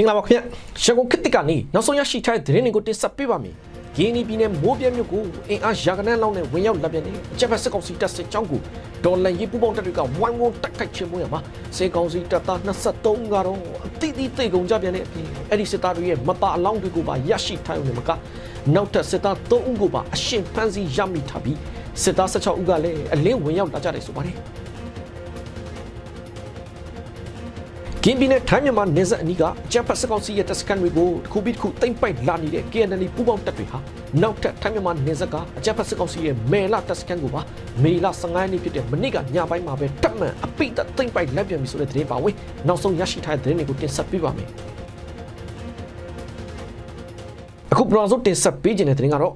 မင်္ဂလာပါခင်ဗျရန်ကုန်ခေတ်တစ်ကနေနောက်ဆုံးရရှိထားတဲ့သတင်းတွေကိုတင်ဆက်ပေးပါမယ်ဂီနီပြည်နယ်မိုးပြဲမြို့ကိုအင်အားရာကနန်းလောက်နဲ့ဝင်ရောက်လာပြန်တဲ့အချက်ဖက်စစ်ကောင်စီတပ်စစ်ကြောင်းကိုဒေါ်လန်ရေးပူပေါင်းတပ်တွေကဝိုင်းဝန်းတိုက်ခိုက်ခြင်းမွေးရမှာစေကောင်စီတပ်သား23ကတော့အတိအသီးသိကုန်ကြပြန်တဲ့အပြင်အဲ့ဒီစစ်သားတွေရဲ့မပါအလောင်းတွေကိုပါရရှိထားရုံနဲ့မကနောက်ထပ်စစ်သား3ဦးကိုပါအရှင်ဖမ်းဆီးရမိထားပြီးစစ်သား16ဦးကလည်းအလင်းဝင်ရောက်လာကြတယ်ဆိုပါတယ် ကင်းပြည်နယ်ထိုင်းမြန်မာနယ်စပ်အနီးကအကြမ်းဖက်စကောင်စီရဲ့တပ်စခန်းတွေကိုတစ်ခုပြီးတစ်ခုတိမ့်ပိုက်လာနေတဲ့ KNL ပူးပေါင်းတပ်တွေဟာနောက်ထပ်ထိုင်းမြန်မာနယ်စပ်ကအကြမ်းဖက်စကောင်စီရဲ့မေလာတပ်စခန်းကိုပါမေလာ15ရက်နေ့ဖြစ်တဲ့မနေ့ကညပိုင်းမှာပဲတပ်မှန်အပိတ်တပ်တိမ့်ပိုက်လက်ပြန်ပြီဆိုတဲ့သတင်းပါဝင်နောက်ဆုံးရရှိထားတဲ့သတင်းတွေကိုတင်ဆက်ပေးပါမယ်အခုပရောဇိုတင်ဆက်ပေးခြင်းတဲ့သတင်းကတော့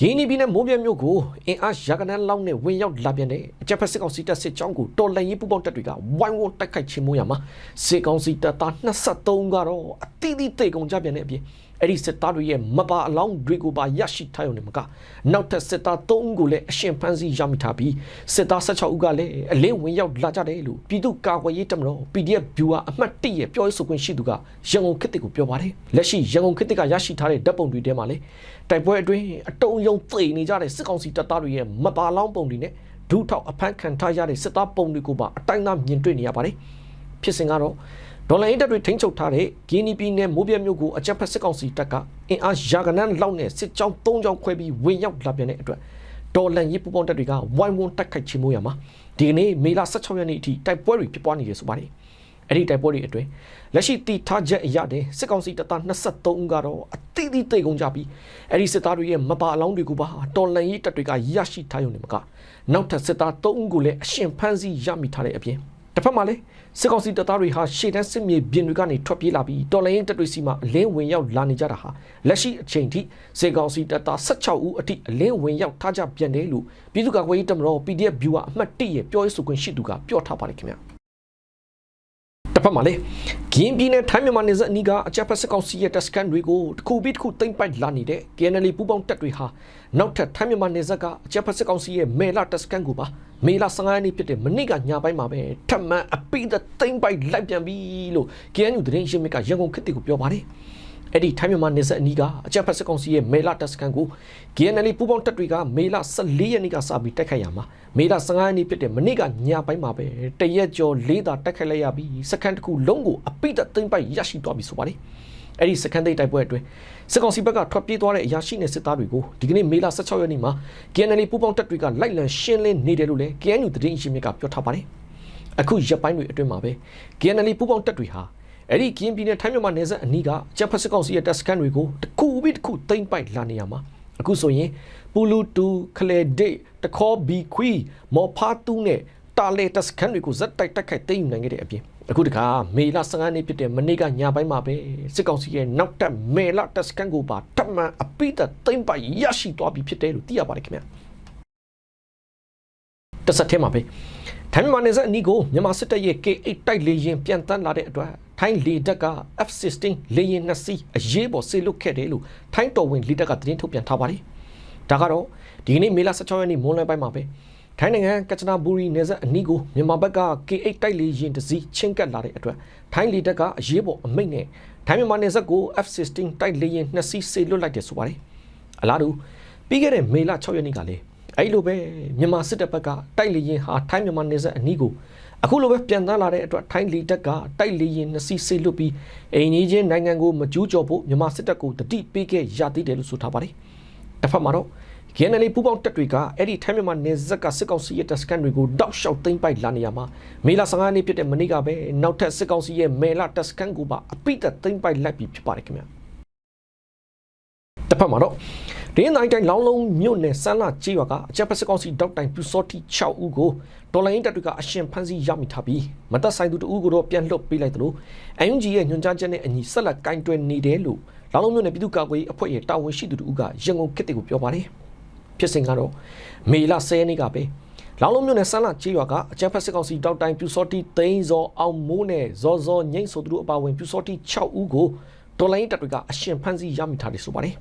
ဂီနီပြည်နယ်မိုးပြဲမြို့ကိုအင်အားရာကနန်းလောက်နဲ့ဝင်ရောက်လာပြန်တဲ့အကြက်ဖက်စစ်ကောင်စီတပ်စစ်ကြောင်းကိုတော်လှန်ရေးပူးပေါင်းတပ်တွေကဝိုင်းဝန်းတိုက်ခိုက်ခြင်းမို့ရမှာစစ်ကောင်စီတပ်သား23ကတော့အတိအသီးတိတ်ကုန်ကြပြန်တဲ့အပြင် အဲ့ဒီစစ်သားတွေရဲ့မပါအလောင်းတွေကိုပါရရှိထားရုံနဲ့မကနောက်ထပ်စစ်သား3ဦးကိုလည်းအရှင်ဖမ်းဆီးရမိထားပြီးစစ်သား16ဦးကလည်းအလင်းဝင်ရောက်လာကြတယ်လို့ပြည်သူ့ကာကွယ်ရေးတပ်မတော် PDF viewer အမှတ်1ရဲ့ပြောရေးဆိုခွင့်ရှိသူကရန်ကုန်ခေတ်တစ်ကိုပြောပါတယ်လက်ရှိရန်ကုန်ခေတ်တစ်ကရရှိထားတဲ့ဓာတ်ပုံတွေထဲမှာလည်းတိုက်ပွဲအတွင်းအတုံးယုံသိနေကြတဲ့စစ်ကောင်စီတပ်သားတွေရဲ့မပါလောင်းပုံတွေနဲ့ဒုထောက်အဖမ်းခံထားရတဲ့စစ်သားပုံတွေကိုပါအတိုင်းသားမြင်တွေ့နေရပါတယ်ဖြစ်စဉ်ကတော့ ဒေါ်လာအင်တပ်တွေထိန်းချုပ်ထားတဲ့ဂီနီပြည်နယ်မိုးပြဲမြို့ကိုအကြမ်းဖက်စစ်ကောင်စီတပ်ကအင်အားရာကနန်းလောက်နဲ့စစ်ကြောင်း၃ကြောင်းခွဲပြီးဝင်ရောက်လာပြန်တဲ့အတွက်ဒေါ်လန်ရေးပူပေါင်းတပ်တွေကဝိုင်းဝန်းတိုက်ခိုက်ချေမှုရမှာဒီကနေ့မေလ16ရက်နေ့အထိတိုက်ပွဲတွေဖြစ်ပွားနေရဆိုပါတယ်အဲ့ဒီတိုက်ပွဲတွေအတွင်းလက်ရှိတီထားချက်အရတဲ့စစ်ကောင်စီတပ်သား23ဦးကတော့အတိအသီးတိတ်ကုန်ကြပြီးအဲ့ဒီစစ်သားတွေရဲ့မပါအလောင်းတွေကိုပါတော်လန်ရေးတပ်တွေကရရှိထားရုံနဲ့မကနောက်ထပ်စစ်သား3ဦးကိုလည်းအရှင်ဖမ်းဆီးရမိထားတဲ့အပြင် တစ်ဖက်မှာလည်းစစ်ကောင်စီတပ်သားတွေဟာရှေ့တန်းစစ်မြေပြင်တွေကနေထွက်ပြေးလာပြီးတော်လိုင်းတပ်တွေစီမှာအလင်းဝင်ရောက်လာနေကြတာဟာလက်ရှိအချိန်ထိစစ်ကောင်စီတပ်သား16ဦးအထိအလင်းဝင်ရောက်ထားကြပြန်တယ်လို့ပြည်သူ့ကာကွယ်ရေးတပ်မတော် PDF viewer အမှတ်1ရဲ့ပြောရေးဆိုခွင့်ရှိသူကပြောထားပါတယ်ခင်ဗျာတစ်ဖက်မှာလေဂင်းပြည်နယ်ထိုင်းမြန်မာနယ်စပ်အနီးကအကြပ်ဖက်စစ်ကောင်စီရဲ့တပ်စခန်းတွေကိုတစ်ခုပြီးတစ်ခုတိမ့်ပိုက်လာနေတဲ့ KNL ပူးပေါင်းတပ်တွေဟာနောက်ထပ်ထိုင်းမြန်မာနယ်စပ်ကအကြပ်ဖက်စစ်ကောင်စီရဲ့မေလာတပ်စခန်းကိုပါ မေလာ15ရက်နေ့ဖြစ်တဲ့မနေ့ကညပိုင်းမှာပဲထပ်မံအပိသက်တိမ့်ပိုက်လိုက်ပြန်ပြီလို့ KNU သတင်းရင်းမြစ်ကရန်ကုန်ခေတ်တီကိုပြောပါတယ်အဲ့ဒီထိုင်းမြန်မာနယ်စပ်အနီးကအကြပ်ဖက်စစ်ကောင်စီရဲ့မေလာတပ်စခန်းကို KNL ပူးပေါင်းတပ်တွေကမေလာ14ရက်နေ့ကစပြီးတိုက်ခိုက်ရမှာမေလာ15ရက်နေ့ဖြစ်တဲ့မနေ့ကညပိုင်းမှာပဲတရက်ကျော်လေးသာတိုက်ခိုက်လိုက်ရပြီးစခန်းတစ်ခုလုံးကိုအပိသက်သိမ့်ပိုက်ရရှိသွားပြီဆိုပါတယ် အဲ့ဒီစခန်းသိမ်းတိုက်ပွဲအတွင်းစစ်ကောင်စီဘက်ကထွက်ပြေးသွားတဲ့အရာရှိနဲ့စစ်သားတွေကိုဒီကနေ့မေလ16ရက်နေ့မှာ KNL ပူးပေါင်းတပ်တွေကလိုက်လံရှင်းလင်းနေတယ်လို့လည်း KNU သတင်းအရှင်မြစ်ကပြောထားပါတယ်အခုရက်ပိုင်းတွေအတွင်းမှာပဲ KNL ပူးပေါင်းတပ်တွေဟာအဲ့ဒီကင်းပြည်နယ်ထိုင်းမြန်မာနယ်စပ်အနီးကဂျပန်စစ်ကောင်စီရဲ့တပ်စခန်းတွေကိုတစ်ခုပြီးတစ်ခုသိမ်းပိုက်လာနေရမှာအခုဆိုရင်ပူလူတူခလေဒေတခေါ်ဘီခွီမော်ဖာတူနဲ့တာလေတပ်စခန်းတွေကိုဇက်တိုက်တိုက်ခိုက်သိမ်းယူနိုင်ခဲ့တဲ့အပြင် အခုတခါမေလ15နေ့ဖြစ်တဲ့မနေ့ကညပိုင်းမှာပဲစစ်ကောင်စီရဲ့နောက်တက်မေလတပ်စခန်းကိုပါတမန်အပိတသိမ်းပိုက်ရရှိသွားပြီဖြစ်တယ်လို့သိရပါတယ်ခင်ဗျာတဆက်ထဲမှာပဲထိုင်းမြန်မာနယ်စပ်အနီးကိုမြန်မာစစ်တပ်ရဲ့ K8 တိုက်လေယာဉ်ပြန်တန်းလာတဲ့အတွက်ထိုင်းလေတပ်က F16 လေယာဉ်နှစ်စီးအရေးပေါ်ဆေးလွတ်ခဲ့တယ်လို့ထိုင်းတော်ဝင်လေတပ်ကသတင်းထုတ်ပြန်ထားပါတယ်။ဒါကတော့ဒီကနေ့မေလ16ရက်နေ့မွန်းလွဲပိုင်းမှာပဲ ထိုင်းနိုင်ငံကချနာဘူရီနယ်စပ်အနီးကိုမြန်မာဘက်က K8 တိုက်လေယာဉ်တစ်စီးချင်းကပ်လာတဲ့အတွက်ထိုင်းလေတပ်ကအရေးပေါ်အမိန့်နဲ့ထိုင်းမြန်မာနယ်စပ်ကို F16 တိုက်လေယာဉ်နှစ်စီးဆေးလွတ်လိုက်တယ်ဆိုပါတယ်။အလားတူပြီးခဲ့တဲ့မေလ6ရက်နေ့ကလည်းအဲ့လိုပဲမြန်မာစစ်တပ်ဘက်ကတိုက်လေရင်ဟာထိုင်းမြန်မာနယ်စပ်အနီးကိုအခုလိုပဲပြန်တန်းလာတဲ့အတွက်ထိုင်းလေတပ်ကတိုက်လေရင်နှစ်စီးဆေးလွတ်ပြီးအိမ်ကြီးချင်းနိုင်ငံကိုမကျူးကျော်ဖို့မြန်မာစစ်တပ်ကိုတတိပေးခဲ့ရသေးတယ်လို့ဆိုထားပါတယ်။တစ်ဖက်မှာတော့ KNL ပူပေါင်းတပ်တွေကအဲ့ဒီထိုင်းမြန်မာနယ်စပ်ကစစ်ကောင်စီရဲ့တပ်စခန်းတွေကိုတောက်လျှောက်သိမ်းပိုက်လာနေရမှာမေလ15ရက်နေ့ဖြစ်တဲ့မနေ့ကပဲနောက်ထပ်စစ်ကောင်စီရဲ့မေလတပ်စခန်းကိုပါအပိသက်သိမ်းပိုက်လိုက်ပြီဖြစ်ပါတယ်ခင်ဗျာ။တစ်ဖက်မှာတော့ဒင်းတိုင်းတိုင်းလောင်းလုံးမြို့နယ်စမ်းလာကြေးရွာကအကြက်ဖက်စကောင်စီဒေါက်တိုင်ပြူစောတိ6ဦးကိုဒေါ်လာရင်းတပ်တွေကအရှင်ဖမ်းဆီးရမိထားပြီးမသက်ဆိုင်သူတဦးကိုတော့ပြန်လွတ်ပေးလိုက်တယ်လို့အယွန်ဂျီရဲ့ညွှန်ကြားချက်နဲ့အညီဆက်လက်ကင်တွယ်နေတယ်လို့လောင်းလုံးမြို့နယ်ပြည်သူ့ကာကွယ်ရေးအဖွဲ့ရဲ့တာဝန်ရှိသူတို့ကရန်ကုန်ခေတ်တွေကိုပြောပါတယ် ဖြစ်စဉ်ကတော့မေလ10ရက်နေ့ကပဲလောင်းလုံးမြို့နယ်ဆန်းလာချေးရွာကအကြမ်းဖက်စစ်ကောင်စီတောက်တိုင်ပြူစောတိသိန်းစောအောင်မိုးနဲ့ဇော်ဇော်ငိမ့်ဆိုသူတို့အပါဝင်ပြူစောတိ6ဦးကိုဒေါ်လာရင်းတပ်တွေကအရှင်ဖမ်းဆီးရမိထားတယ်ဆိုပါတယ်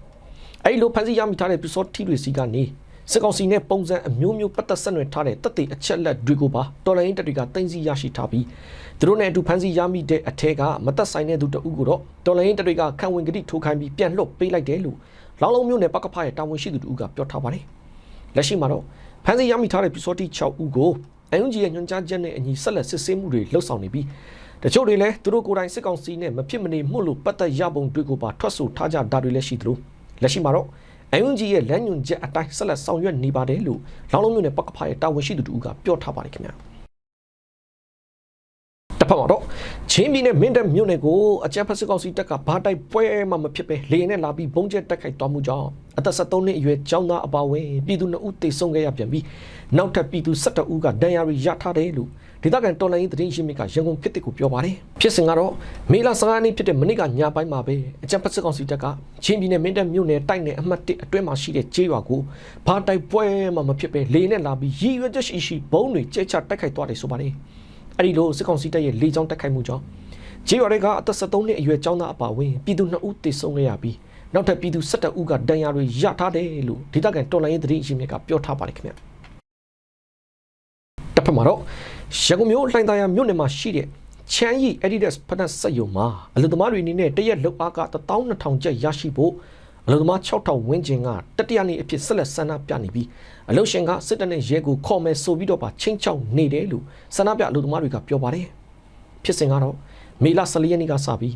အဲ့လိုဖန်ဆီးရမိထားတဲ့ပစ္စည်းထီတွေစီကနေစစ်ကောင်စီနဲ့ပုံစံအမျိုးမျိုးပတ်သက်ဆက်နွယ်ထားတဲ့တပ်တွေအချက်လက်တွေကိုပါတော်လိုင်းတပ်တွေကတင်စီရရှိထားပြီးသူတို့နဲ့အတူဖမ်းဆီးရမိတဲ့အထက်ကမသက်ဆိုင်တဲ့သူတအုပ်ကိုတော့တော်လိုင်းတပ်တွေကခံဝင်ကတိထိုးခိုင်းပြီးပြန်လွှတ်ပေးလိုက်တယ်လို့ လောင်းလုံးမျိုးနဲ့ပကဖရဲ့တာဝန်ရှိသူတအုပ်ကပြောထားပါတယ်လက်ရှိမှာတော့ဖမ်းဆီးရမိထားတဲ့ပြစောတိ6ဦးကိုအန်ဂျီရဲ့ညွှန်ကြားချက်နဲ့အညီဆက်လက်စစ်ဆေးမှုတွေလှုပ်ဆောင်နေပြီးတချို့တွေလည်းသူတို့ကိုယ်တိုင်စစ်ကောင်စီနဲ့မဖြစ်မနေမှုလို့ပတ်သက်ရပုံတွေကိုပါထွက်ဆိုထားကြတာတွေလည်းရှိသလိုလက်ရှိမှာတော့အန်ဂျီရဲ့လမ်းညွှန်ချက်အတိုင်းဆက်လက်ဆောင်ရွက်နေပါတယ်လို့လောင်းလုံးမျိုးနဲ့ပကဖရဲ့တာဝန်ရှိသူတအုပ်ကပြောထားပါတယ်ခင်ဗျာ တစ်ဖက်မှာတော့ချင်းပြည်နယ်မင်းတပ်မြို့နယ်ကိုအကြမ်းဖက်စစ်ကောင်စီတပ်ကဘာတိုက်ပွဲမှမဖြစ်ပဲလေရင်နဲ့လာပြီးဘုံကျဲတက်ခိုက်သွားမှုကြောင့်အသက်73နှစ်အရွယ်ကျောင်းသားအပါအဝင်ပြည်သူ2ဦးသေဆုံးခဲ့ရပြန်ပြီးနောက်ထပ်ပြည်သူ17ဦးကဒဏ်ရာတွေရထားတယ်လို့ဒေသခံတော်လိုင်းရေးသတင်းရှင်းမြစ်ကရန်ကုန်ခေတ်တစ်ကိုပြောပါတယ်ဖြစ်စဉ်ကတော့မေလ15ရက်နေ့ဖြစ်တဲ့မနေ့ကညပိုင်းမှာပဲအကြမ်းဖက်စစ်ကောင်စီတပ်ကချင်းပြည်နယ်မင်းတပ်မြို့နယ်တိုက်နယ်အမှတ်1အတွင်းမှာရှိတဲ့ကျေးရွာကိုဘာတိုက်ပွဲမှမဖြစ်ပဲလေရင်နဲ့လာပြီးရည်ရွယ်ချက်ရှိရှိဘုံတွေကျဲချတိုက်ခိုက်သွားတယ်ဆိုပါတယ် အဲ့ဒီလိုစစ်ကောင်စီတပ်ရဲ့လေကြောင်းတက်ခိုက်မှုကြောင့်ဂျေးရွာတွေကအသက်73နှစ်အရွယ်ကျောင်းသားအပါအဝင်ပြည်သူ2ဦးသေဆုံးခဲ့ရပြီးနောက်ထပ်ပြည်သူ17ဦးကဒဏ်ရာတွေရထားတယ်လို့ဒေသခံတော်လိုင်းရေးသတင်းအရင်းမြစ်ကပြောထားပါတယ်ခင်ဗျတစ်ဖက်မှာတော့ရန်ကုန်မြို့လှိုင်သာယာမြို့နယ်မှာရှိတဲ့ချမ်းရီ Adidas ဖနက်စက်ယုံမှာအလူသမားတွေအနေနဲ့တရက်လောက်အားက12000ကျပ်ရရှိဖို့ အလူသမား6000ဝန်းကျင်ကတတိယနေ့အဖြစ်ဆက်လက်ဆန္ဒပြနေပြီးအလုရှင်ကစစ်တပ်နဲ့ရဲကိုခေါ်မယ်ဆိုပြီးတော့ပါချင်းချောက်နေတယ်လို့ဆန္ဒပြအလူသမားတွေကပြောပါတယ်ဖြစ်စဉ်ကတော့မေလ14ရက်နေ့ကစပြီး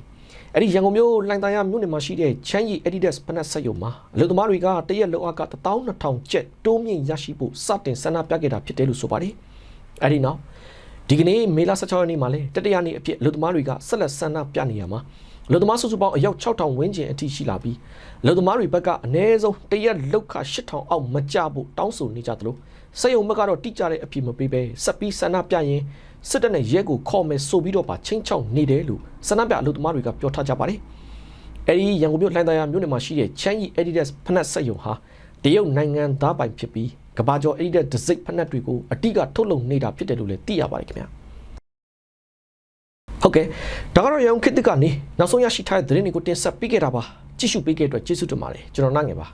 အဲ့ဒီရန်ကုန်မြို့လှိုင်သာယာမြို့နယ်မှာရှိတဲ့ချမ်းရီ Adidas ဖနက်စက်ယုံမှာအလူသမားတွေကတရက်လောက်အားက12000ကျပ်တိုးမြင့်ရရှိဖို့စတင်ဆန္ဒပြခဲ့တာဖြစ်တယ်လို့ဆိုပါတယ်အဲ့ဒီနောက်ဒီကနေ့မေလ16ရက်နေ့မှာလဲတတိယနေ့အဖြစ်လူသမားတွေကဆက်လက်ဆန္ဒပြနေရမှာ လူသမားစုစုပေါင်းအယောက်6000ဝန်းကျင်အထိရှိလာပြီးလူသမားတွေဘက်ကအနည်းဆုံးတရက်လောက်ခ8000အောက်မကျဖို့တောင်းဆိုနေကြသလိုစက်ယုံဘက်ကတော့တိကျတဲ့အဖြစ်မပေးပဲဆက်ပြီးဆန္ဒပြရင်စစ်တပ်နဲ့ရဲကိုခေါ်မယ်ဆိုပြီးတော့ပါချင်းချောက်နေတယ်လို့ဆန္ဒပြလူသမားတွေကပြောထားကြပါတယ်အဲဒီရန်ကုန်မြို့လှိုင်သာယာမြို့နယ်မှာရှိတဲ့ချမ်းကြီး Adidas ဖနက်စက်ယုံဟာတရုတ်နိုင်ငံသားပိုင်ဖြစ်ပြီးကမ္ဘာကျော် Adidas ဒစိတ်ဖနက်တွေကိုအတိကထုတ်လုပ်နေတာဖြစ်တယ်လို့လည်းသိရပါတယ်ခင်ဗျာ ဟုတ်ကဲ့ဒါကတော့ရန်ကုန်ခေတ်သစ်ကနေနောက်ဆုံးရရှိထားတဲ့သတင်းတွေကိုတင်ဆက်ပေးခဲ့တာပါကြည့်ရှုပေးခဲ့တဲ့အတွက်ကျေးဇူးတင်ပါတယ်ကျွန်တော်နိုင်ငယ်ပါ